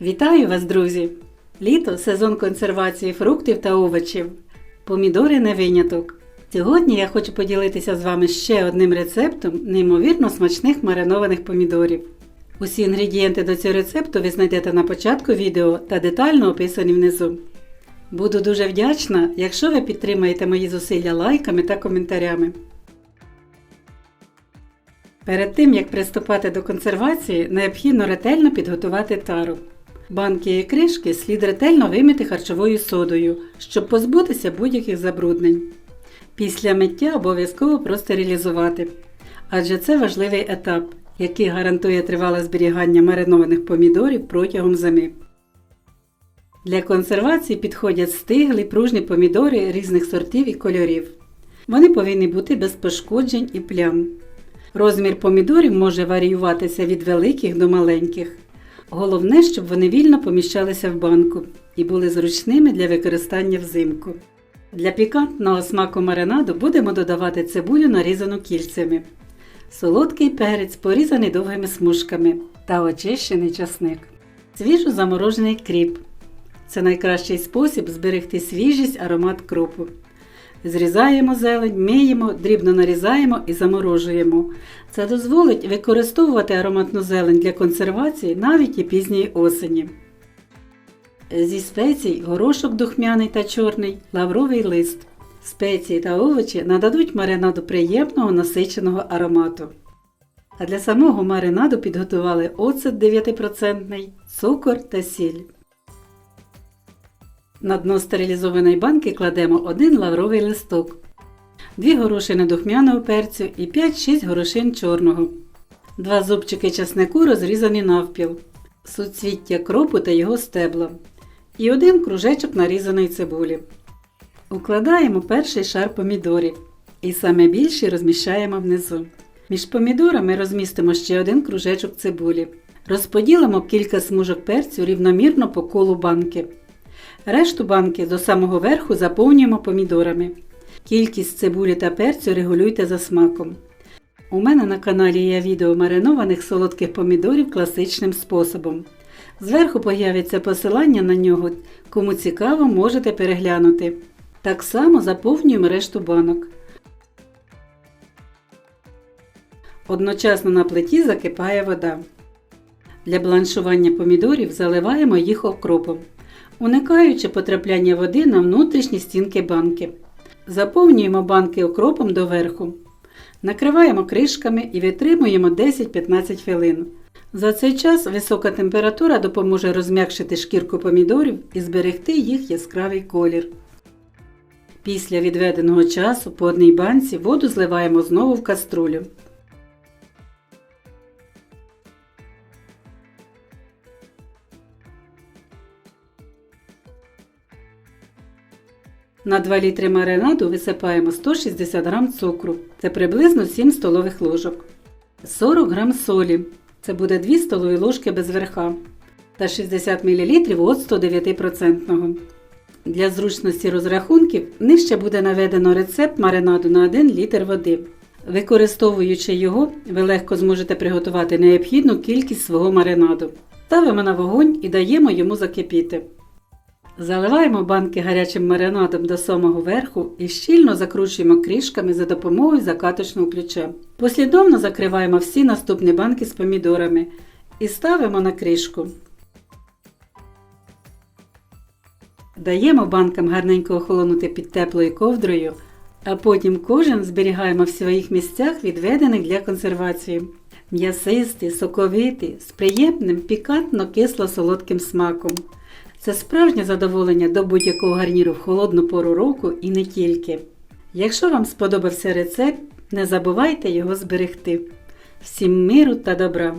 Вітаю вас, друзі! Літо сезон консервації фруктів та овочів. Помідори не виняток. Сьогодні я хочу поділитися з вами ще одним рецептом неймовірно смачних маринованих помідорів. Усі інгредієнти до цього рецепту ви знайдете на початку відео та детально описані внизу. Буду дуже вдячна, якщо ви підтримаєте мої зусилля лайками та коментарями. Перед тим як приступати до консервації, необхідно ретельно підготувати тару. Банки і кришки слід ретельно вимити харчовою содою, щоб позбутися будь-яких забруднень. Після миття обов'язково простерилізувати, адже це важливий етап, який гарантує тривале зберігання маринованих помідорів протягом зими. Для консервації підходять стиглі пружні помідори різних сортів і кольорів. Вони повинні бути без пошкоджень і плям. Розмір помідорів може варіюватися від великих до маленьких. Головне, щоб вони вільно поміщалися в банку і були зручними для використання взимку. Для пікантного смаку маринаду будемо додавати цибулю нарізану кільцями, солодкий перець порізаний довгими смужками та очищений часник, свіжо заморожений кріп. Це найкращий спосіб зберегти свіжість аромат кропу. Зрізаємо зелень, миємо, дрібно нарізаємо і заморожуємо. Це дозволить використовувати ароматну зелень для консервації навіть і пізньої осені. Зі спецій горошок духмяний та чорний, лавровий лист. Спеції та овочі нададуть маринаду приємного насиченого аромату. А для самого маринаду підготували оцет 9%, цукор та сіль. На дно стерилізованої банки кладемо один лавровий листок, 2 горошини духмяного перцю і 5-6 горошин чорного, 2 зубчики часнику розрізані навпіл, суцвіття кропу та його стебла і один кружечок нарізаної цибулі. Укладаємо перший шар помідорів і саме більший розміщаємо внизу. Між помідорами розмістимо ще один кружечок цибулі. Розподілимо кілька смужок перцю рівномірно по колу банки. Решту банки до самого верху заповнюємо помідорами. Кількість цибулі та перцю регулюйте за смаком. У мене на каналі є відео маринованих солодких помідорів класичним способом. Зверху появиться посилання на нього, кому цікаво, можете переглянути. Так само заповнюємо решту банок. Одночасно на плиті закипає вода. Для бланшування помідорів заливаємо їх окропом, уникаючи потрапляння води на внутрішні стінки банки. Заповнюємо банки окропом доверху. Накриваємо кришками і витримуємо 10-15 хвилин. За цей час висока температура допоможе розм'якшити шкірку помідорів і зберегти їх яскравий колір. Після відведеного часу по одній банці воду зливаємо знову в каструлю. На 2 літри маринаду висипаємо 160 г цукру, це приблизно 7 столових ложок, 40 г солі, це буде 2 столові ложки без верха, та 60 мл оцту 9%. Для зручності розрахунків нижче буде наведено рецепт маринаду на 1 літр води. Використовуючи його, ви легко зможете приготувати необхідну кількість свого маринаду. Ставимо на вогонь і даємо йому закипіти. Заливаємо банки гарячим маринадом до самого верху і щільно закручуємо кришками за допомогою закаточного ключа. Послідовно закриваємо всі наступні банки з помідорами і ставимо на кришку. Даємо банкам гарненько охолонути під теплою ковдрою, а потім кожен зберігаємо в своїх місцях, відведених для консервації. М'ясистий, соковитий, з приємним пікантно-кисло-солодким смаком. Це справжнє задоволення до будь-якого гарніру в холодну пору року і не тільки. Якщо вам сподобався рецепт, не забувайте його зберегти. Всім миру та добра!